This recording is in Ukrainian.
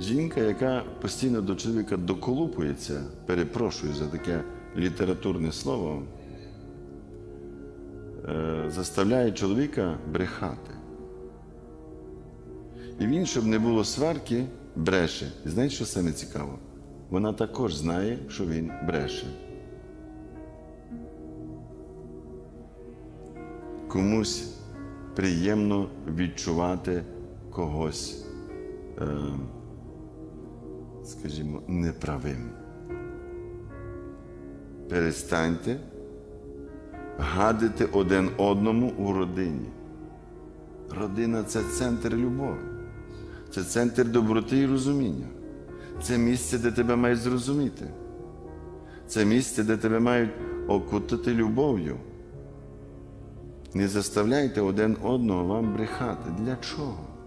Жінка, яка постійно до чоловіка доколупується, перепрошую за таке літературне слово, е, заставляє чоловіка брехати. І він, щоб не було сварки, бреше. І знаєте, що саме цікаво? Вона також знає, що він бреше. Комусь приємно відчувати когось, скажімо, неправим. Перестаньте гадити один одному у родині. Родина це центр любові, це центр доброти і розуміння. Це місце, де тебе мають зрозуміти. Це місце, де тебе мають окутати любов'ю. Не заставляйте один одного вам брехати. Для чого?